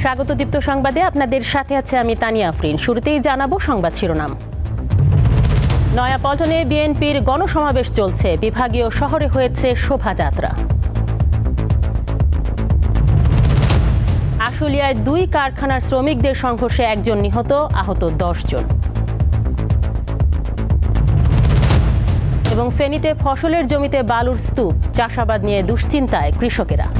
স্বাগত দীপ্ত সংবাদে। আপনাদের সাথে আছে আমি তানিয়া আফরিন। শুরুতেই জানাব সংবাদ শিরোনাম। নয়াপল্টনে বিএনপির গণসমাবেশ চলছে। বিভাগীয় শহরে হয়েছে শোভাযাত্রা। আশুলিয়ায় দুই কারখানার শ্রমিকদের সংঘর্ষে একজন নিহত, আহত জন এবং ফেনীতে ফসলের জমিতে বালুর স্তূপ। চাষাবাদ নিয়ে দুশ্চিন্তায় কৃষকেরা।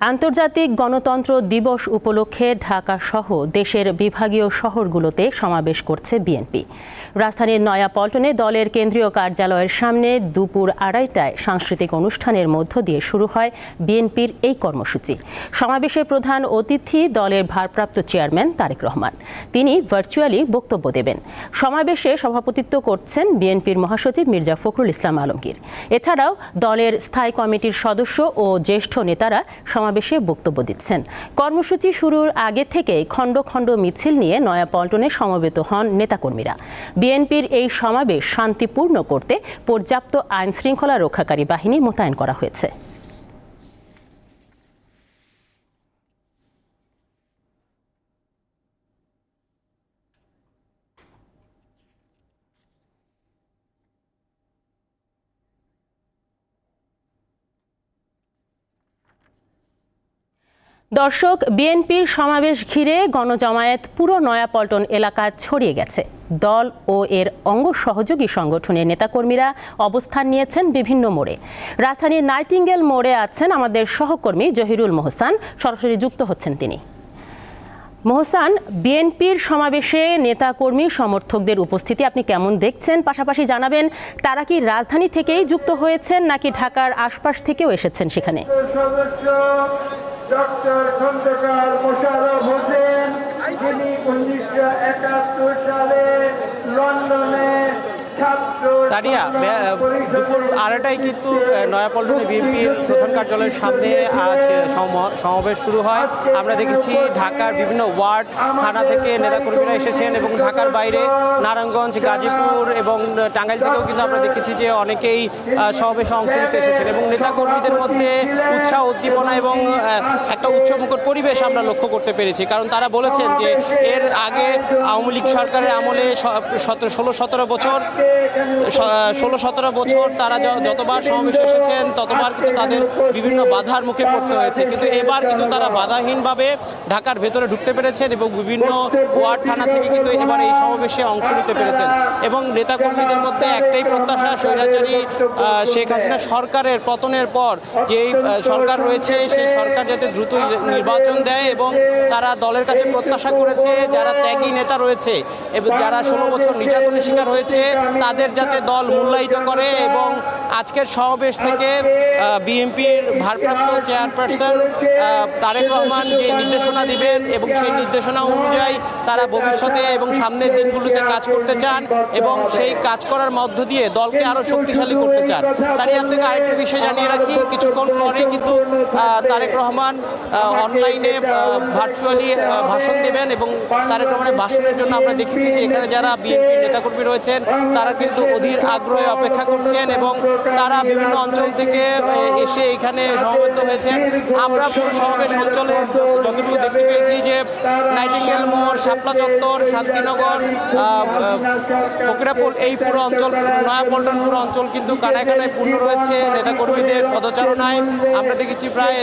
আন্তর্জাতিক গণতন্ত্র দিবস উপলক্ষে ঢাকা সহ দেশের বিভাগীয় শহরগুলোতে সমাবেশ করছে বিএনপি। রাজধানীর নয়াপল্টনে দলের কেন্দ্রীয় কার্যালয়ের সামনে দুপুর আড়াইটায় সাংস্কৃতিক অনুষ্ঠানের মধ্য দিয়ে শুরু হয় বিএনপির এই কর্মসূচি। সমাবেশে প্রধান অতিথি দলের ভারপ্রাপ্ত চেয়ারম্যান তারেক রহমান। তিনি ভার্চুয়ালি বক্তব্য দেবেন। সমাবেশে সভাপতিত্ব করছেন বিএনপির মহাসচিব মির্জা ফখরুল ইসলাম আলমগীর। এছাড়াও দলের স্থায়ী কমিটির সদস্য ও জ্যেষ্ঠ নেতারা সমাবেশে বক্তব্য দিচ্ছেন। কর্মসূচি শুরুর আগে থেকেই খণ্ড খণ্ড মিছিল নিয়ে নয়াপল্টনে সমবেত হন নেতাকর্মীরা। বিএনপির এই সমাবেশ শান্তিপূর্ণ করতে পর্যাপ্ত আইন শৃঙ্খলা রক্ষাকারী বাহিনী মোতায়েন করা হয়েছে। দর্শক, বিএনপির সমাবেশ ঘিরে গণজমায়েত পুরো নয়াপল্টন এলাকা ছড়িয়ে গেছে। দল ও এর অঙ্গ সহযোগী সংগঠনের নেতাকর্মীরা অবস্থান নিয়েছেন বিভিন্ন মোড়ে। রাজধানীর নাইটিঙ্গেল মোড়ে আছেন আমাদের সহকর্মী জহিরুল মোহসান। সরাসরি যুক্ত হচ্ছেন তিনি। মোহসান, বিএনপির সমাবেশে নেতাকর্মী সমর্থকদের উপস্থিতি আপনি কেমন দেখছেন? পাশাপাশি জানাবেন, তারা কি রাজধানী থেকেই যুক্ত হয়েছেন নাকি ঢাকার আশপাশ থেকেও এসেছেন সেখানে? লন্ডনে তানিয়া দুপুর আড়াইটায় কিন্তু নয়াপল্টনে বিএনপির প্রধান কার্যালয়ের সামনে আজ সম- সমাবেশ শুরু হয়। আমরা দেখেছি ঢাকার বিভিন্ন ওয়ার্ড, থানা থেকে নেতাকর্মীরা এসেছেন এবং ঢাকার বাইরে নারায়ণগঞ্জ, গাজীপুর এবং টাঙ্গাইল থেকেও কিন্তু আমরা দেখেছি যে অনেকেই সমাবেশে অংশ নিতে এসেছেন এবং নেতাকর্মীদের মধ্যে উৎসাহ, উদ্দীপনা এবং একটা উৎসবমুখর পরিবেশ আমরা লক্ষ্য করতে পেরেছি। কারণ তারা বলেছেন যে এর আগে আওয়ামী লীগ সরকারের আমলে সতেরো, ষোলো, সতেরো বছর ষোলো, সতেরো বছর তারা য- যতবার সমাবেশে এসেছেন, ততবার কিন্তু তাদের বিভিন্ন বাধার মুখে পড়তে হয়েছে। কিন্তু এবার কিন্তু তারা বাধাহীনভাবে ঢাকার ভেতরে ঢুকতে পেরেছেন এবং বিভিন্ন ওয়ার্ড থানা থেকে কিন্তু এবার এই সমাবেশে অংশ নিতে পেরেছেন। এবং নেতাকর্মীদের মধ্যে একটাই প্রত্যাশা, স্বৈরাচারী শেখ হাসিনা সরকারের পতনের পর যেই সরকার রয়েছে, সেই সরকার যাতে দ্রুত নির্বাচন দেয় এবং তারা দলের কাছে প্রত্যাশা করেছে, যারা ত্যাগী নেতা রয়েছে, এবং যারা ষোলো বছর নির্যাতনের শিকার হয়েছে তাদের যাতে দল মূল্যায়িত করে এবং আজকের সমাবেশ থেকে বিএনপির ভারপ্রাপ্ত চেয়ারপারসন তারেক রহমান যে নির্দেশনা দিবেন এবং সেই নির্দেশনা অনুযায়ী তারা ভবিষ্যতে এবং সামনের দিনগুলোতে কাজ করতে চান এবং সেই কাজ করার মধ্য দিয়ে দলকে আরও শক্তিশালী করতে চান। তারই থেকে আরেকটি বিষয় জানিয়ে রাখি, কিছুক্ষণ পরে কিন্তু তারেক রহমান অনলাইনে ভার্চুয়ালি ভাষণ দেবেন এবং তারেক রহমানের ভাষণের জন্য আমরা দেখেছি যে এখানে যারা বিএনপি নেতাকর্মী রয়েছেন, তারা কিন্তু অধীর আগ্রহে অপেক্ষা করছেন এবং তারা বিভিন্ন অঞ্চল থেকে এসে এখানে সমবেত হয়েছেন। আমরা পুরো সমাবেশ অঞ্চলে যতটুকু দেখতে পেয়েছি যে নাইটিঙ্গেল মোড়, শাপলা চত্বর, শান্তিনগর ফকিরাপুল এই পুরো অঞ্চল, নয়াপল্টন পুরো অঞ্চল কিন্তু কানায় কানায় পূর্ণ রয়েছে। নেতাকর্মীদের পদচারণায় আমরা দেখেছি প্রায়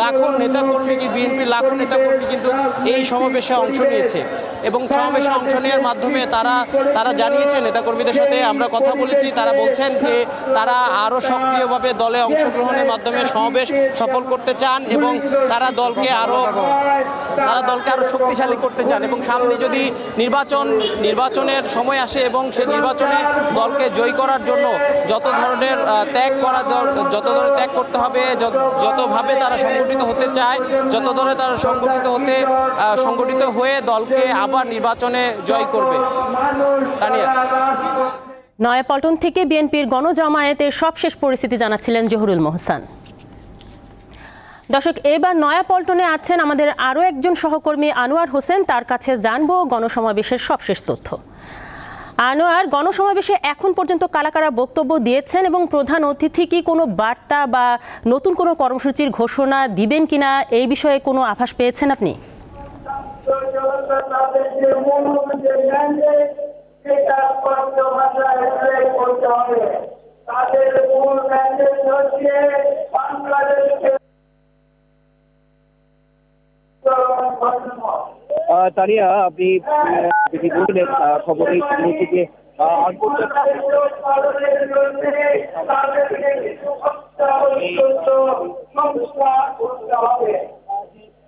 লাখো নেতাকর্মী কি বিএনপি লাখো নেতাকর্মী কিন্তু এই সমাবেশে অংশ নিয়েছে। এবং সমাবেশে অংশ নেওয়ার মাধ্যমে তারা তারা জানিয়েছে নেতাকর্মীদের সাথে আমরা কথা বলেছি তারা বলছেন যে তারা আরও সক্রিয়ভাবে দলে অংশগ্রহণের মাধ্যমে সমাবেশ সফল করতে চান এবং তারা দলকে আরও তারা দলকে আরও শক্তিশালী করতে চান এবং সামনে যদি নির্বাচন নির্বাচনের সময় আসে এবং সেই নির্বাচনে দলকে জয় করার জন্য যত ধরনের ত্যাগ করা যত ধরনের ত্যাগ করতে হবে যতভাবে তারা সংগঠিত হতে চায় যত ধরনের তারা সংগঠিত হতে সংগঠিত হয়ে দলকে আবার নির্বাচনে জয় করবে। তানিয়া। নয়াপল্টন থেকে বিএনপির গণজামায়াতের সবশেষ পরিস্থিতি জানাচ্ছিলেন জহুরুল মোহসান। দর্শক, এবার নয়াপল্টনে আছেন আমাদের আরও একজন সহকর্মী আনোয়ার হোসেন। তার কাছে জানব গণসমাবেশের সবশেষ তথ্য। আনোয়ার, গণসমাবেশে এখন পর্যন্ত কারা কারা বক্তব্য দিয়েছেন এবং প্রধান অতিথি কি কোনো বার্তা বা নতুন কোনো কর্মসূচির ঘোষণা দিবেন কিনা, এই বিষয়ে কোনো আভাস পেয়েছেন আপনি? তাদের যে মূল যে ম্যান্ডেট সেটা স্পষ্ট ভাষায় উল্লেখ করতে হবে তাদের মূল ম্যান্ডেট হচ্ছে বাংলাদেশকে তানিয়া আপনি যেটি বললেন খবরের থেকে আন্তর্জাতিক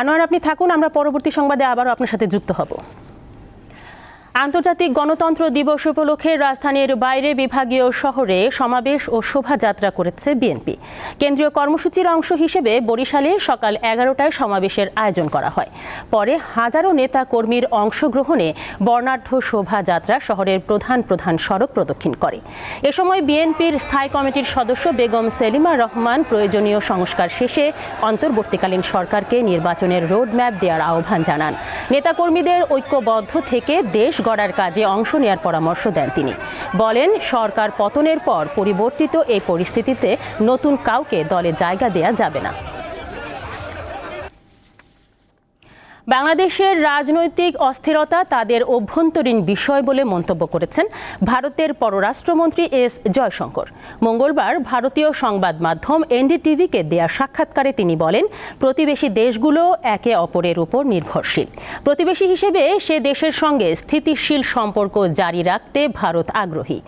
আনোয়ার আপনি থাকুন আমরা পরবর্তী সংবাদে আবারও আপনার সাথে যুক্ত হব। আন্তর্জাতিক গণতন্ত্র দিবস উপলক্ষে রাজধানীর বাইরে বিভাগীয় শহরে সমাবেশ ও শোভাযাত্রা করেছে বিএনপি। কেন্দ্রীয় কর্মসূচির অংশ হিসেবে বরিশালে সকাল এগারোটায় সমাবেশের আয়োজন করা হয়। পরে হাজারো নেতা কর্মীর অংশগ্রহণে বর্ণাঢ্য শোভাযাত্রা শহরের প্রধান প্রধান সড়ক প্রদক্ষিণ করে। এ সময় বিএনপির স্থায়ী কমিটির সদস্য বেগম সেলিমা রহমান প্রয়োজনীয় সংস্কার শেষে অন্তর্বর্তীকালীন সরকারকে নির্বাচনের রোডম্যাপ দেওয়ার আহ্বান জানান। নেতাকর্মীদের ঐক্যবদ্ধ থেকে দেশ গড়ার কাজে অংশ নেওয়ার পরামর্শ দেন তিনি। বলেন, সরকার পতনের পর পরিবর্তিত এই পরিস্থিতিতে নতুন কাউকে দলে জায়গা দেয়া যাবে না। বাংলাদেশের রাজনৈতিক অস্থিরতা তাদের অভ্যন্তরীণ বিষয় বলে মন্তব্য করেছেন ভারতের পররাষ্ট্রমন্ত্রী এস জয়শঙ্কর। মঙ্গলবার ভারতীয় সংবাদ মাধ্যম এনডিটিভিকে দেয়া সাক্ষাৎকারে তিনি বলেন, প্রতিবেশী দেশগুলো একে অপরের উপর নির্ভরশীল। প্রতিবেশী হিসেবে সে দেশের সঙ্গে স্থিতিশীল সম্পর্ক জারি রাখতে ভারত আগ্রহী।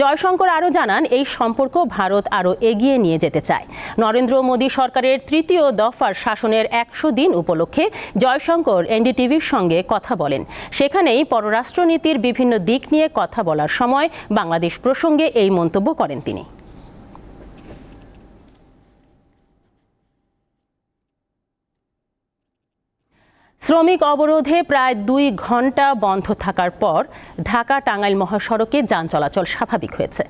জয়শঙ্কর আরও জানান, এই সম্পর্ক ভারত আরও এগিয়ে নিয়ে যেতে চায়। নরেন্দ্র মোদী সরকারের তৃতীয় দফার শাসনের একশো দিন উপলক্ষে জয়শঙ্কর এনডিটিভির সঙ্গে কথা বলেন। সেখানেই পররাষ্ট্রনীতির বিভিন্ন দিক নিয়ে কথা বলার সময় বাংলাদেশ প্রসঙ্গে এই মন্তব্য করেন তিনি। শ্রমিক অবরোধে প্রায় দুই ঘণ্টা বন্ধ থাকার পর ঢাকা টাঙ্গাইল মহাসড়কে যান চলাচল স্বাভাবিক হয়েছে।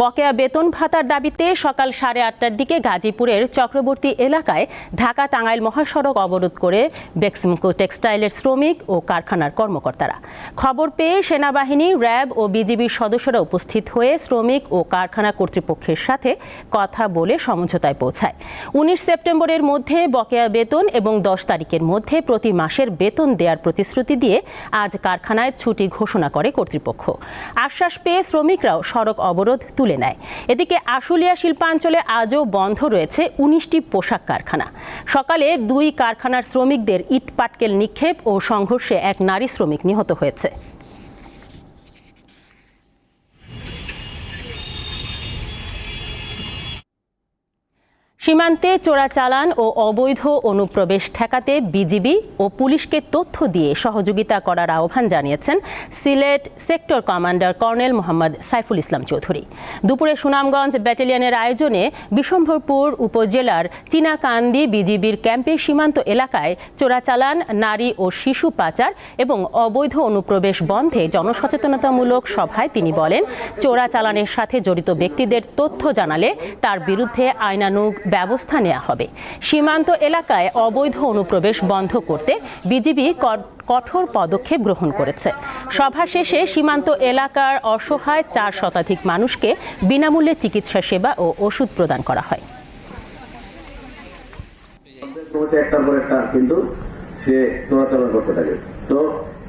বকেয়া বেতন ভাতার দাবিতে সকাল সাড়ে আটটার দিকে গাজীপুরের চক্রবর্তী এলাকায় ঢাকা টাঙ্গাইল মহাসড়ক অবরোধ করে বেক্সিমকো টেক্সটাইলের শ্রমিক ও কারখানার কর্মকর্তারা। খবর পেয়ে সেনাবাহিনী, র্যাব ও বিজিবির সদস্যরা উপস্থিত হয়ে শ্রমিক ও কারখানা কর্তৃপক্ষের সাথে কথা বলে সমঝোতায় পৌঁছায়। উনিশ সেপ্টেম্বরের মধ্যে বকেয়া বেতন এবং দশ তারিখের মধ্যে প্রতি মাসের বেতন দেওয়ার প্রতিশ্রুতি দিয়ে আজ কারখানায় ছুটি ঘোষণা করে কর্তৃপক্ষ। আশ্বাস পেয়ে শ্রমিকরাও সড়ক অবরোধ তুলে নেয়। এদিকে আশুলিয়া শিল্পাঞ্চলে আজও বন্ধ রয়েছে উনিশটি পোশাক কারখানা। সকালে দুই কারখানার শ্রমিকদের ইট পাটকেল নিক্ষেপ ও সংঘর্ষে এক নারী শ্রমিক নিহত হয়েছে। সীমান্তে চোরাচালান ও অবৈধ অনুপ্রবেশ ঠেকাতে বিজিবি ও পুলিশকে তথ্য দিয়ে সহযোগিতা করার আহ্বান জানিয়েছেন Sylhet sector commander colonel Mohammad Saiful Islam Chowdhury. দুপুরে সুনামগঞ্জ ব্যাটালিয়নের আয়োজনে বিশম্ভরপুর উপজেলার চীনাকান্দি বিজিবির ক্যাম্পের সীমান্ত এলাকায় চোরাচালান, নারী ও শিশু পাচার এবং অবৈধ অনুপ্রবেশ বন্ধে জনসচেতনতামূলক সভায় তিনি বলেন, চোরাচালানের সাথে জড়িত ব্যক্তিদের তথ্য জানালে তার বিরুদ্ধে আইনানুগ ব্যবস্থা নেওয়া হবে। সীমান্ত এলাকায় অবৈধ অনুপ্রবেশ বন্ধ করতে বিজিবি কঠোর পদক্ষেপ গ্রহণ করেছে। সভা শেষে সীমান্ত এলাকার অসহায় চার শতাধিক মানুষকে বিনামূল্যে চিকিৎসা সেবা ও ওষুধ প্রদান করা হয়। সে চোরাচালান করতে থাকে। তো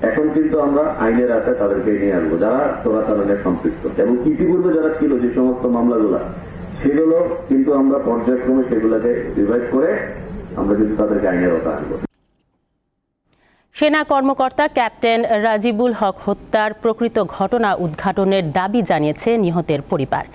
এখন কিন্তু আমরা আইনের আশায় তাদেরকে নিয়ে আসব, যারা চোরাচালানে সম্পৃক্ত। এবং ইতিপূর্বে যারা ছিল যে সমস্ত মামলাগুলা সেগুলো কিন্তু আমরা পর্যায়ক্রমে সেগুলোকে রিভাইভ করে আমরা কিন্তু তাদেরকে আইনের আওতায় আনব। সেনা কর্মকর্তা ক্যাপ্টেন রাজিবুল হক হত্যার প্রকৃত ঘটনা উদ্ঘাটনের দাবি জানিয়েছে নিহতের পরিবার।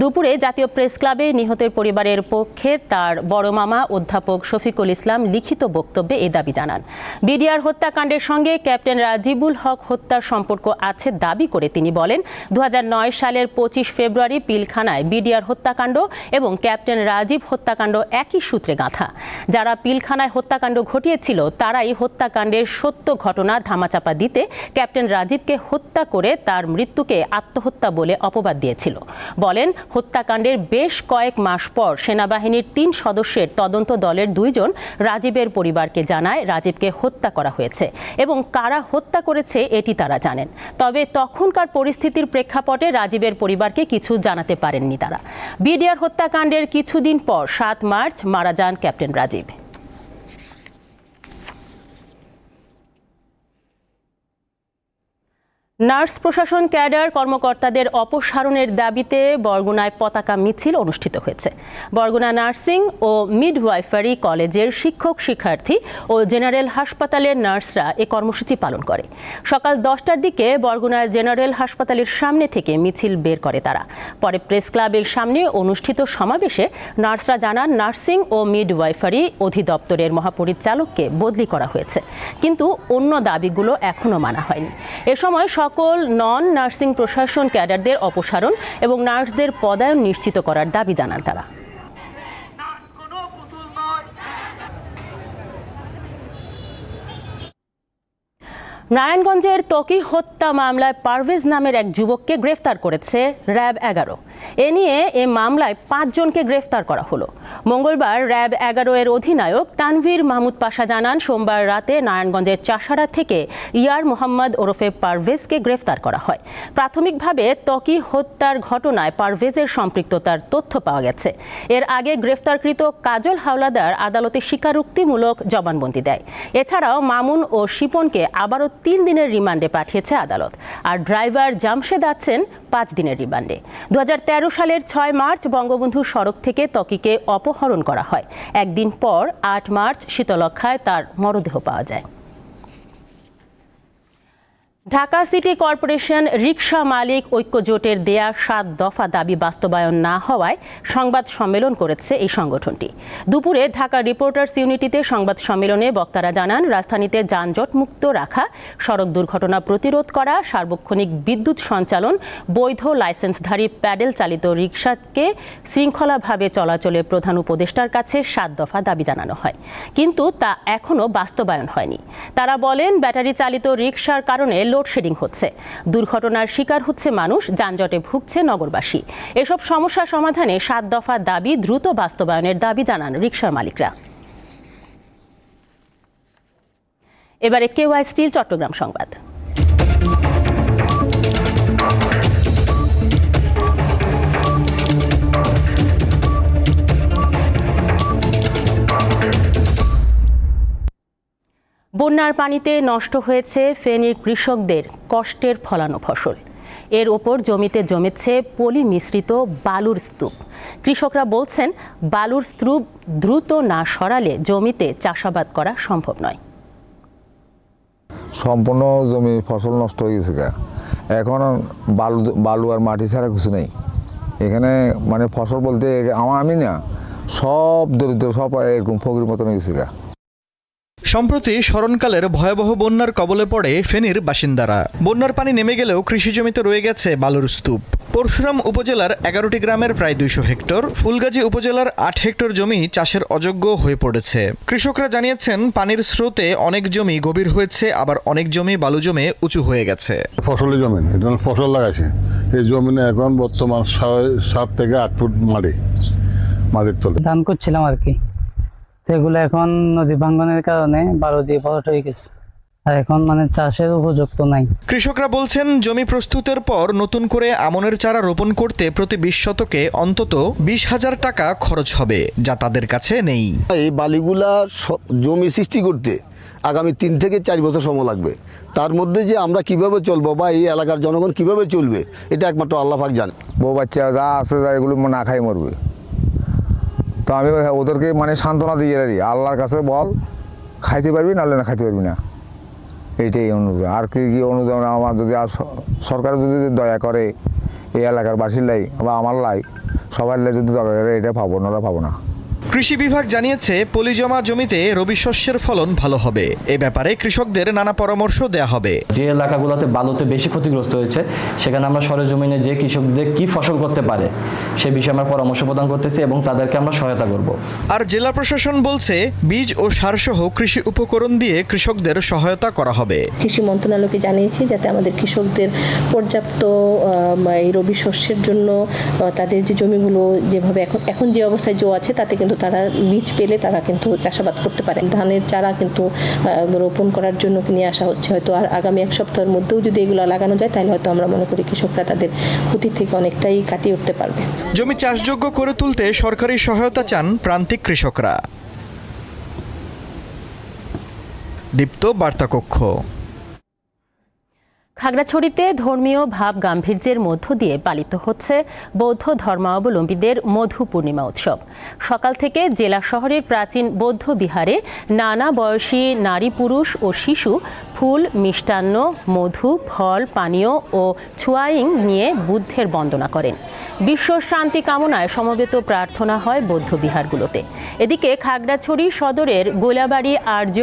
দুপুরে জাতীয় প্রেস ক্লাবে নিহতের পরিবারের পক্ষে তার বড় মামা অধ্যাপক শফিকুল ইসলাম লিখিত বক্তব্যে এই দাবি জানান। বিডিআর হত্যাকাণ্ডের সঙ্গে ক্যাপ্টেন রাজিবুল হক হত্যার সম্পর্ক আছে দাবি করে তিনি বলেন দু হাজার নয় সালের পঁচিশ ফেব্রুয়ারি পিলখানায় বিডিআর হত্যাকাণ্ড এবং ক্যাপ্টেন রাজীব হত্যাকাণ্ড একই সূত্রে গাঁথা। যারা পিলখানায় হত্যাকাণ্ড ঘটিয়েছিল, তারাই হত্যাকাণ্ডের সত্য ঘটনা ধামাচাপা দিতে ক্যাপ্টেন রাজীবকে হত্যা করে তার মৃত্যুকে আত্মহত্যা বলে অপবাদ দিয়েছিল। বলেন, হত্যাকাণ্ডের বেশ কয়েক মাস পর সেনাবাহিনীর তিন সদস্যের তদন্ত দলের দুইজন রাজীবের পরিবারকে জানায় রাজীবকে হত্যা করা হয়েছে এবং কারা হত্যা করেছে এটি তারা জানেন। তবে তখনকার পরিস্থিতির প্রেক্ষাপটে রাজীবের পরিবারকে কিছু জানাতে পারেননি তারা। বিডিআর হত্যাকাণ্ডের কিছুদিন পর সাত মার্চ মারা যান ক্যাপ্টেন রাজীব। নার্স প্রশাসন, ক্যাডার, কর্মকর্তাদের অপসারণের দাবিতে বরগুনায় পতাকা মিছিল অনুষ্ঠিত হয়েছে। বরগুনা নার্সিং ও মিডওয়াইফারি কলেজের শিক্ষক, শিক্ষার্থী ও জেনারেল হাসপাতালের নার্সরা এ কর্মসূচি পালন করে। সকাল দশটার দিকে বরগুনা জেনারেল হাসপাতালের সামনে থেকে মিছিল বের করে তারা। পরে প্রেস ক্লাবের সামনে অনুষ্ঠিত সমাবেশে নার্সরা জানান, নার্সিং ও মিডওয়াইফারি অধিদপ্তরের মহাপরিচালককে বদলি করা হয়েছে। কিন্তু অন্য দাবিগুলো এখনও মানা হয়নি। এ সময় সকল নন নার্সিং প্রশাসন ক্যাডারদের অপসারণ এবং নার্সদের পদায়ন নিশ্চিত করার দাবি জানান তারা। নারায়ণগঞ্জের ত্বকী হত্যা মামলায় পারভেজ নামের এক যুবককে গ্রেফতার করেছে র্যাব এগারো। এ নিয়ে এ মামলায় পাঁচজনকে গ্রেফতার করা হলো। মঙ্গলবার র্যাব এগারো এর অধিনায়ক তানভীর মাহমুদ পাশা জানান, সোমবার রাতে নারায়ণগঞ্জের চাষাড়া থেকে ইয়ার মোহাম্মদ ওরফে পারভেজকে গ্রেফতার করা হয়। প্রাথমিকভাবে ত্বকি হত্যার ঘটনায় পারভেজের সম্পৃক্ততার তথ্য পাওয়া গেছে। এর আগে গ্রেফতারকৃত কাজল হাওলাদার আদালতে স্বীকারোক্তিমূলক জবানবন্দি দেয়। এছাড়াও মামুন ও শিপনকে আবারও তিন দিনের রিমান্ডে পাঠিয়েছে আদালত। আর ড্রাইভার জামশেদ আছেন পাঁচ দিনের রিমান্ডে। দু হাজার তেরো সালের ছয় মার্চ বঙ্গবন্ধু সড়ক থেকে ত্বকিকে অপহরণ করা হয়। একদিন পর আট মার্চ শীতলক্ষায় তার মরদেহ পাওয়া যায়। ঢাকা সিটি কর্পোরেশন রিকশা মালিক ঐক্য জোটের দেয়া সাত দফা দাবি বাস্তবায়ন না হওয়ায় সংবাদ সম্মেলন করেছে এই সংগঠনটি। দুপুরে ঢাকা রিপোর্টার্স ইউনিটিতে সংবাদ সম্মেলনে বক্তারা জানান, রাজধানীতে যানজট মুক্ত রাখা, সড়ক দুর্ঘটনা প্রতিরোধ করা, সার্বক্ষণিক বিদ্যুৎ সঞ্চালন, বৈধ লাইসেন্সধারী প্যাডেল চালিত রিকশাকে শৃঙ্খলাভাবে চলাচলের প্রধান উপদেষ্টার কাছে সাত দফা দাবি জানানো হয়। কিন্তু তা এখনও বাস্তবায়ন হয়নি। তারা বলেন, ব্যাটারি চালিত রিকশার কারণে লোডশেডিং হচ্ছে। দুর্ঘটনার শিকার হচ্ছে মানুষ, যানজটে ভুগছে নগরবাসী। এসব সমস্যা সমাধানে সাত দফা দাবি দ্রুত বাস্তবায়নের দাবি জানান রিকশার মালিকরা। এবারে কেওয়াই স্টিল, চট্টগ্রাম সংবাদ। বন্যার পানিতে নষ্ট হয়েছে ফেনীর কৃষকদের কষ্টের ফলানো ফসল। এর ওপর জমিতে জমেছে পলি মিশ্রিত বালুর স্তূপ। কৃষকরা বলছেন, বালুর স্তূপ দ্রুত না সরালে জমিতে চাষাবাদ করা সম্ভব নয়। সম্পূর্ণ জমি ফসল নষ্ট হয়ে গেছে এখন বালু বালু আর মাটি ছাড়া কিছু নেই। এখানে মানে ফসল বলতে আমার আমি না, সব দরিদ্র, সব এরকম ফকির মতন হয়ে গেছে গা। সম্প্রতি স্মরণকালের ভয়াবহ বন্যার কবলে পড়ে ফেনীর বাসিন্দারা। বন্যার পানি নেমে গেলেও কৃষি জমিতে রয়ে গেছে বালুর স্তূপ। পরশুরাম উপজেলার এগারোটি গ্রামের প্রায় দুইশো হেক্টর ফুলগাজী উপজেলার আট হেক্টর জমি চাষের অযোগ্য হয়ে পড়েছে। কৃষকরা জানিয়েছেন পানির স্রোতে অনেক জমি গভীর হয়েছে আবার অনেক জমি বালু জমে উঁচু হয়ে গেছে। ফসলি জমি ফসল লাগাইছে। এই জমিনে এখন বর্তমান সাত থেকে আট ফুট মাটি মাটির তলে। ধান করছিলাম আর কি। সেগুলো এখন নদী ভাঙ্গনের কারণে বারো দিয়ে ভরাট হয়ে গেছে। আর এখন মানে চাষের উপযুক্ত নাই। কৃষকরা বলছেন জমি প্রস্তুতের পর নতুন করে আমনের চারা রোপণ করতে প্রতি বিশ শতকে অন্তত বিশ হাজার টাকা খরচ হবে যা তাদের কাছে নেই। এই বালিগুলা স- জমি সৃষ্টি করতে আগামী তিন থেকে চার বছর সময় লাগবে। তার মধ্যে যে আমরা কীভাবে চলবো বা এই এলাকার জনগণ কীভাবে চলবে এটা একমাত্র আল্লাহ পাক জানে। বউ বাচ্চা যা আছে যা এগুলো না খাই মরবে। তো আমি ওদেরকে মানে সান্ত্বনা দিয়ে রাখি আল্লাহর কাছে বল, খাইতে পারবি নাহলে না খাইতে পারবি না। এইটাই অনুদান আর কি কি অনুদান আমার যদি আর সরকার যদি দয়া করে এই এলাকার বাসীর লাই বা আমার লাই, সবার লাই যদি দয়া করে, এটা পাবো, না পাবো না। কৃষি বিভাগ জানিয়েছে পলিজমা জমিতে রবি শস্যের ফলন ভালো হবে। এ ব্যাপারে কৃষকদের নানা পরামর্শ দেয়া হবে। যে এলাকাগুলোতে বালুতে বেশি ক্ষতিগ্রস্ত হয়েছে সেখানে আমরা সরেজমিনে যে কৃষকদের কি ফসল করতে পারে সে বিষয়ে আমরা পরামর্শ প্রদান করতেছি এবং তাদেরকে আমরা সহায়তা করব। আর জেলা প্রশাসন বলছে বীজ ও সারসহ কৃষি উপকরণ দিয়ে কৃষকদের সহায়তা করা হবে। কৃষি মন্ত্রণালয়কে জানিয়েছি যাতে আমাদের কৃষকদের পর্যাপ্ত এই রবি শস্যের জন্য তাদের যে জমিগুলো যেভাবে এখন এখন যে অবস্থায় জো আছে তাতে কিন্তু তারা বীজ পেলে তারা কিন্তু চাষাবাদ করতে পারে। ধানের চারা কিন্তু রোপণ করার জন্য নিয়ে আসা হচ্ছে। হয়তো আর আগামী এক সপ্তাহের মধ্যেও যদি এগুলো লাগানো যায়, তাহলে হয়তো আমরা মনে করি কৃষকরা তাদের ক্ষতি থেকে অনেকটাই কাটিয়ে উঠতে পারবে। জমি চাষযোগ্য করে তুলতে সরকারি সহায়তা চান প্রান্তিক কৃষকরা। দীপ্ত বার্তা কক্ষ খাগড়াছড়িতে ধর্মীয় ভাব গাম্ভীর্যের মধ্য দিয়ে পালিত হচ্ছে বৌদ্ধ ধর্মাবলম্বীদের মধু পূর্ণিমা উৎসব। সকাল থেকে জেলা শহরের প্রাচীন বৌদ্ধ বিহারে নানা বয়সী নারী পুরুষ ও শিশু ফুল, মিষ্টান্ন, মধু, ফল, পানীয় ও ছুয়াইং নিয়ে বুদ্ধের বন্দনা করেন। বিশ্ব শান্তি কামনায় সমবেত প্রার্থনা হয় বৌদ্ধ বিহারগুলোতে। এদিকে খাগড়াছড়ি সদরের গোলাবাড়ি আর্য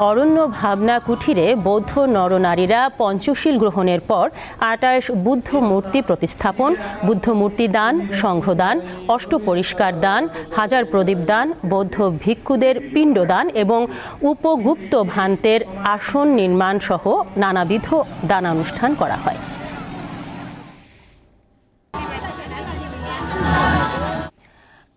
অরণ্য ভাবনা কুঠিরে বৌদ্ধ নরনারীরা পঞ্চশীল গ্রহণের পর আটাশ বুদ্ধ মূর্তি প্রতিস্থাপন, বুদ্ধ মূর্তি দান, সংঘদান অষ্টপরিষ্কার দান, হাজার প্রদীপ দান, বৌদ্ধ ভিক্ষুদের পিণ্ডদান এবং উপগুপ্ত ভান্তের আসন নির্মাণ সহ নানাবিধ দানানুষ্ঠান করা হয়।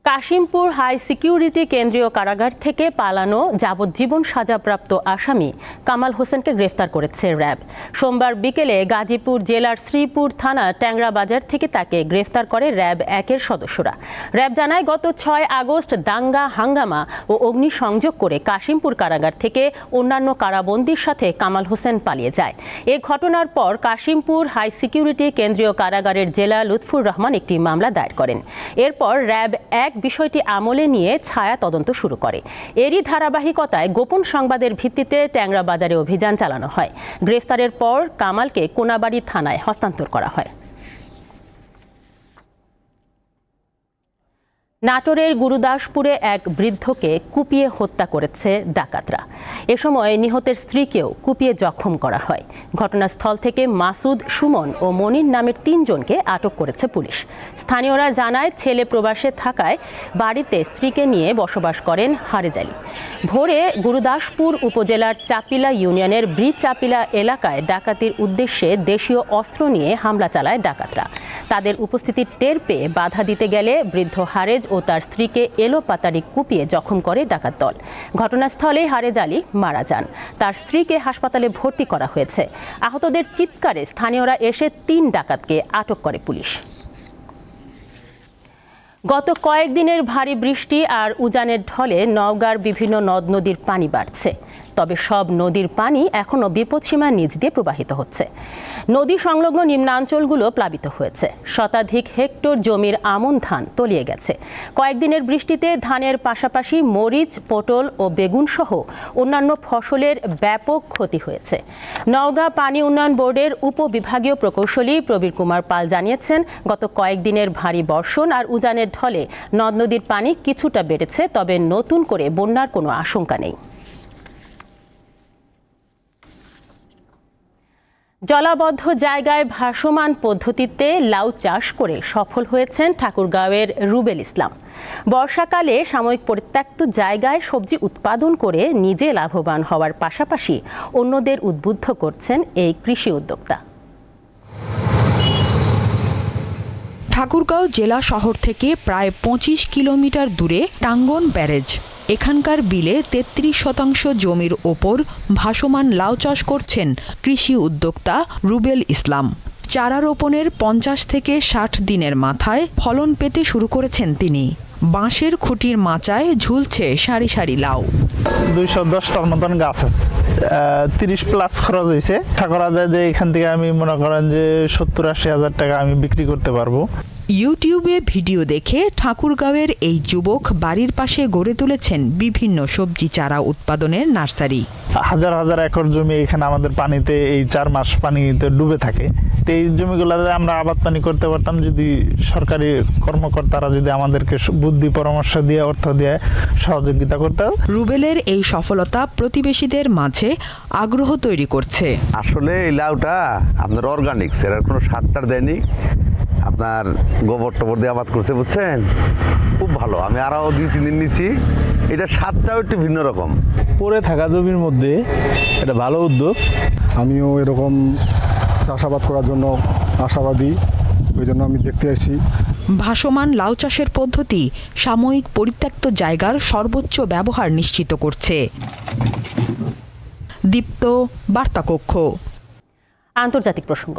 কাশিমপুর হাই সিকিউরিটি কেন্দ্রীয় কারাগার থেকে পালানো যাবজ্জীবন সাজাপ্রাপ্ত আসামি কামাল হোসেনকে গ্রেফতার করেছে র্যাব। সোমবার বিকেলে গাজীপুর জেলার শ্রীপুর থানা ট্যাংরা বাজার থেকে তাকে গ্রেফতার করে র্যাব একের সদস্যরা। র্যাব জানায়, গত ছয় আগস্ট দাঙ্গা, হাঙ্গামা ও অগ্নিসংযোগ করে কাশিমপুর কারাগার থেকে অন্যান্য কারাবন্দির সাথে কামাল হোসেন পালিয়ে যায়। এ ঘটনার পর কাশিমপুর হাই সিকিউরিটি কেন্দ্রীয় কারাগারের জেলা লুৎফুর রহমান একটি মামলা দায়ের করেন। এরপর র্যাব এক বিষয়টি আমলে নিয়ে ছায়া তদন্ত শুরু করে। এরই ধারাবাহিকতায় গোপন সংবাদের ভিত্তিতে ট্যাংরা বাজারে অভিযান চালানো হয়। গ্রেফতারের পর কামালকে কোনাবাড়ি থানায় হস্তান্তর করা হয়। নাটোরের গুরুদাসপুরে এক বৃদ্ধকে কুপিয়ে হত্যা করেছে ডাকাতরা। এ সময় নিহতের স্ত্রীকেও কুপিয়ে জখম করা হয়। ঘটনাস্থল থেকে মাসুদ, সুমন ও মনির নামের তিনজনকে আটক করেছে পুলিশ। স্থানীয়রা জানায়, ছেলে প্রবাসে থাকায় বাড়িতে স্ত্রীকে নিয়ে বসবাস করেন হারেজালি ভোরে গুরুদাসপুর উপজেলার চাপিলা ইউনিয়নের ব্রিজ চাপিলা এলাকায় ডাকাতির উদ্দেশ্যে দেশীয় অস্ত্র নিয়ে হামলা চালায় ডাকাতরা। তাদের উপস্থিতি টের পেয়ে বাধা দিতে গেলে বৃদ্ধ হারেজ ও তার স্ত্রীকে এলো পাতারি কুপিয়ে জখম করে ডাকাত দল। ঘটনাস্থলে হারেজ আলী মারা যান। তার স্ত্রীকে হাসপাতালে ভর্তি করা হয়েছে। আহতদের চিৎকারে স্থানীয়রা এসে তিন ডাকাতকে আটক করে পুলিশ। গত কয়েকদিনের ভারী বৃষ্টি আর উজানের ঢলে নওগাঁর বিভিন্ন নদ নদীর পানি বাড়ছে। তবে সব নদীর পানি এখনও বিপদসীমার নিচ দিয়ে প্রবাহিত হচ্ছে। নদী সংলগ্ন নিম্নাঞ্চলগুলো প্লাবিত হয়েছে। শতাধিক হেক্টর জমির আমন ধান তলিয়ে গেছে। কয়েকদিনের বৃষ্টিতে ধানের পাশাপাশি মরিচ, পটল ও বেগুন সহ অন্যান্য ফসলের ব্যাপক ক্ষতি হয়েছে। নওগাঁ পানি উন্নয়ন বোর্ডের উপবিভাগীয় প্রকৌশলী প্রবীর কুমার পাল জানিয়েছেন, গত কয়েকদিনের ভারী বর্ষণ আর উজানের ঢলে নদ নদীর পানি কিছুটা বেড়েছে, তবে নতুন করে বন্যার কোনো আশঙ্কা নেই। জলাবদ্ধ জায়গায় ভাসমান পদ্ধতিতে লাউ চাষ করে সফল হয়েছেন ঠাকুরগাঁওয়ের রুবেল ইসলাম। বর্ষাকালে সাময়িক পরিত্যক্ত জায়গায় সবজি উৎপাদন করে নিজে লাভবান হওয়ার পাশাপাশি অন্যদের উদ্বুদ্ধ করছেন এই কৃষি উদ্যোক্তা। ঠাকুরগাঁও জেলা শহর থেকে প্রায় পঁচিশ কিলোমিটার দূরে টাঙ্গন ব্যারেজ। এখানকার বিলে তেত্রিশ শতাংশ জমির ওপর ভাসমান লাউ চাষ করছেন কৃষি উদ্যোক্তা রুবেল ইসলাম। চারা রোপণের পঞ্চাশ থেকে ষাট দিনের মাথায় ফলন পেতে শুরু করেছেন তিনি। বাঁশের খুঁটির মাচায় ঝুলছে সারি সারি লাউ। দুইশো দশটার মতন গাছ আছে। তিরিশ প্লাস খরচ হয়েছে আশা করা যে এখান থেকে আমি মনে করেন যে সত্তর আশি হাজার টাকা আমি বিক্রি করতে পারব। ইউটিউবে ভিডিও দেখে ঠাকুরগাঁওয়ের এই যুবক বাড়ির পাশে গড়ে তুলেছেন বিভিন্ন সবজি চারা উৎপাদনের নার্সারি। হাজার হাজার একর জমি এখানে আমাদের পানিতে এই চার মাস পানিতে ডুবে থাকে। তো এই জমিগুলোতে আমরা আবাদ পানি করতে পারতাম যদি সরকারি কর্মকর্তারা যদি আমাদেরকে বুদ্ধি পরামর্শ দিয়ে অর্থ দিয়ে সহযোগিতা করতে। রুবেলের এই সফলতা প্রতিবেশীদের মাঝে আগ্রহ তৈরি করছে। আসলে এই লাউটা আপনার অর্গানিক এর কোনো সার টার দেয়নি। আপনার গোবর টোবর দিয়ে আবাদ করছে বুঝছেন? খুব ভালো। আমি আরও দুই তিন দিন নিছি। এটা স্বাদটাও একটু ভিন্ন রকম। পরে থাকা জমির মধ্যে এটা ভালো উদ্যোগ। আমিও এরকম চাষাবাদ করার জন্য আশাবাদী ওই জন্য আমি দেখতে আসি ভাসমান লাউ চাষের পদ্ধতি সাময়িক পরিত্যক্ত জায়গার সর্বোচ্চ ব্যবহার নিশ্চিত করছে। দীপ্ত বার্তাকক্ষ। আন্তর্জাতিক প্রসঙ্গ।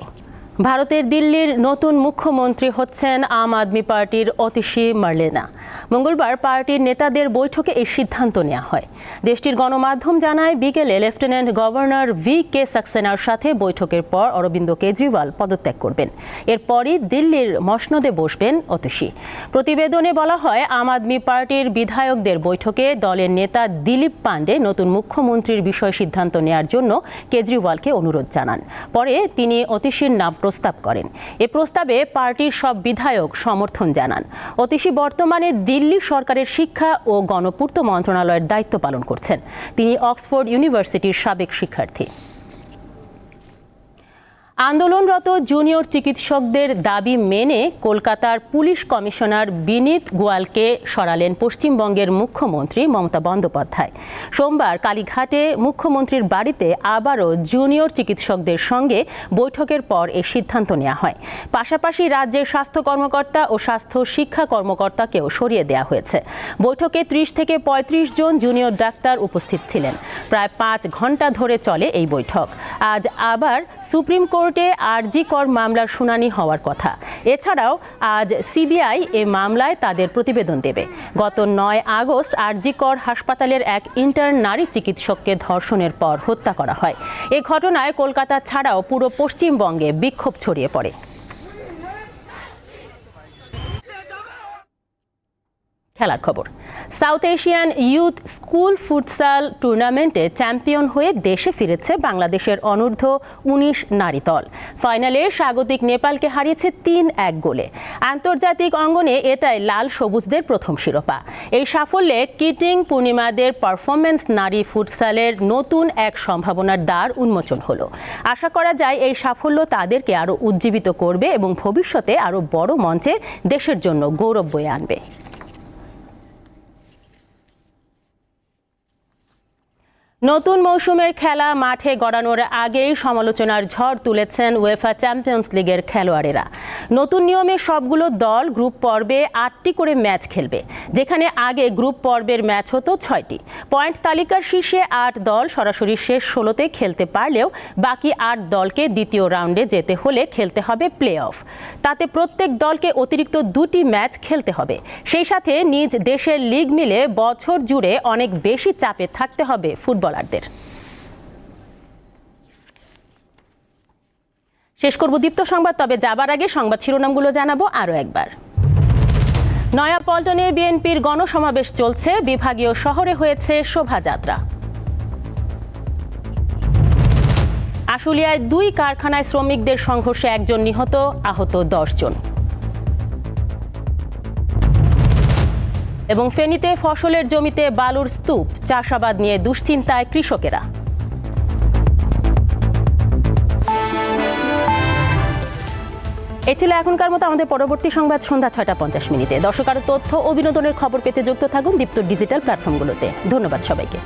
ভারতের দিল্লির নতুন মুখ্যমন্ত্রী হচ্ছেন আম আদমি পার্টির অতিশী মার্লেনা। মঙ্গলবার পার্টির নেতাদের বৈঠকে এই সিদ্ধান্ত নেওয়া হয়। দেশটির গণমাধ্যম জানায়, বিকেলে লেফটেন্যান্ট গভর্নর ভি কে সাক্সেনার সাথে বৈঠকের পর অরবিন্দ কেজরিওয়াল পদত্যাগ করবেন। এরপরই দিল্লির মসনদে বসবেন অতিশী। প্রতিবেদনে বলা হয়, আম আদমি পার্টির বিধায়কদের বৈঠকে দলের নেতা দিলীপ পাণ্ডে নতুন মুখ্যমন্ত্রীর বিষয়ে সিদ্ধান্ত নেয়ার জন্য কেজরিওয়ালকে অনুরোধ জানান। পরে তিনি অতিশীর নাম প্রস্তাব করেন। এ প্রস্তাবে পার্টির সব বিধায়ক সমর্থন জানান। অতিশী বর্তমানে দিল্লি সরকারের শিক্ষা ও গণপূর্ত মন্ত্রণালয়ের দায়িত্ব পালন করছেন। তিনি অক্সফোর্ড ইউনিভার্সিটির সাবেক শিক্ষার্থী। আন্দোলনরত জুনিয়র চিকিৎসকদের দাবি মেনে কলকাতার পুলিশ কমিশনার বিনীত গোয়ালকে সরালেন পশ্চিমবঙ্গের মুখ্যমন্ত্রী মমতা বন্দ্যোপাধ্যায়। সোমবার কালীঘাটে মুখ্যমন্ত্রীর বাড়িতে আবারও জুনিয়র চিকিৎসকদের সঙ্গে বৈঠকের পর এ সিদ্ধান্ত নেওয়া হয়। পাশাপাশি রাজ্যের স্বাস্থ্য কর্মকর্তা ও স্বাস্থ্য শিক্ষা কর্মকর্তাকেও সরিয়ে দেওয়া হয়েছে। বৈঠকে ত্রিশ থেকে ৩৫ জন জুনিয়র ডাক্তার উপস্থিত ছিলেন। প্রায় পাঁচ ঘণ্টা ধরে চলে এই বৈঠক। আজ আবার সুপ্রিম কোর্টে আরজি কর মামলার শুনানি হওয়ার কথা। এছাড়াও আজ সিবিআই এ মামলায় তাদের প্রতিবেদন দেবে। গত নয় আগস্ট আরজি কর হাসপাতালের এক ইন্টার নারী চিকিৎসককে ধর্ষণের পর হত্যা করা হয়। এ ঘটনায় কলকাতা ছাড়াও পুরো পশ্চিমবঙ্গে বিক্ষোভ ছড়িয়ে পড়ে। খেলার খবর। South Asian youth school futsal টুর্নামেন্টে চ্যাম্পিয়ন হয়ে দেশে ফিরেছে বাংলাদেশের অনূর্ধ্ব উনিশ নারী দল। ফাইনালে স্বাগতিক নেপালকে হারিয়েছে তিন এক গোলে। আন্তর্জাতিক অঙ্গনে এটাই লাল সবুজদের প্রথম শিরোপা। এই সাফল্যে কিটিং পূর্ণিমাদের পারফরমেন্স নারী ফুটসালের নতুন এক সম্ভাবনার দ্বার উন্মোচন হলো। আশা করা যায় এই সাফল্য তাদেরকে আরও উজ্জীবিত করবে এবং ভবিষ্যতে আরও বড় মঞ্চে দেশের জন্য গৌরব বয়ে আনবে। নতুন মৌসুমের খেলা মাঠে গড়ানোর আগেই সমালোচনার ঝড় তুলেছেন ওয়েফা চ্যাম্পিয়ন্স লিগের খেলোয়াড়েরা। নতুন নিয়মে সবগুলো দল গ্রুপ পর্বে আটটি করে ম্যাচ খেলবে, যেখানে আগে গ্রুপ পর্বের ম্যাচ হতো ছয়টি। পয়েন্ট তালিকার শীর্ষে আট দল সরাসরি শেষ ষোলোতে খেলতে পারলেও বাকি আট দলকে দ্বিতীয় রাউন্ডে যেতে হলে খেলতে হবে প্লে অফ তাতে প্রত্যেক দলকে অতিরিক্ত দুটি ম্যাচ খেলতে হবে। সেই সাথে নিজ দেশের লিগ মিলে বছর জুড়ে অনেক বেশি চাপে থাকতে হবে ফুটবলারদের শেষ করব দীপ্ত সংবাদ, তবে যাবার আগে সংবাদ শিরোনামগুলো জানাব আরও একবার। নয়াপল্টনে বিএনপির গণসমাবেশ চলছে, বিভাগীয় শহরে হয়েছে শোভাযাত্রা। আশুলিয়ায় দুই কারখানায় শ্রমিকদের সংঘর্ষে একজন নিহত, আহত জন এবং ফেনীতে ফসলের জমিতে বালুর স্তূপ, চাষাবাদ নিয়ে দুশ্চিন্তায় কৃষকেরা। এ ছিল এখনকার মতো আমাদের পরবর্তী সংবাদ সন্ধ্যা ছয়টা পঞ্চাশ মিনিটে। দর্শক আরও তথ্য ও বিনোদনের খবর পেতে যুক্ত থাকুন দীপ্ত ডিজিটাল প্ল্যাটফর্মগুলোতে। ধন্যবাদ সবাইকে।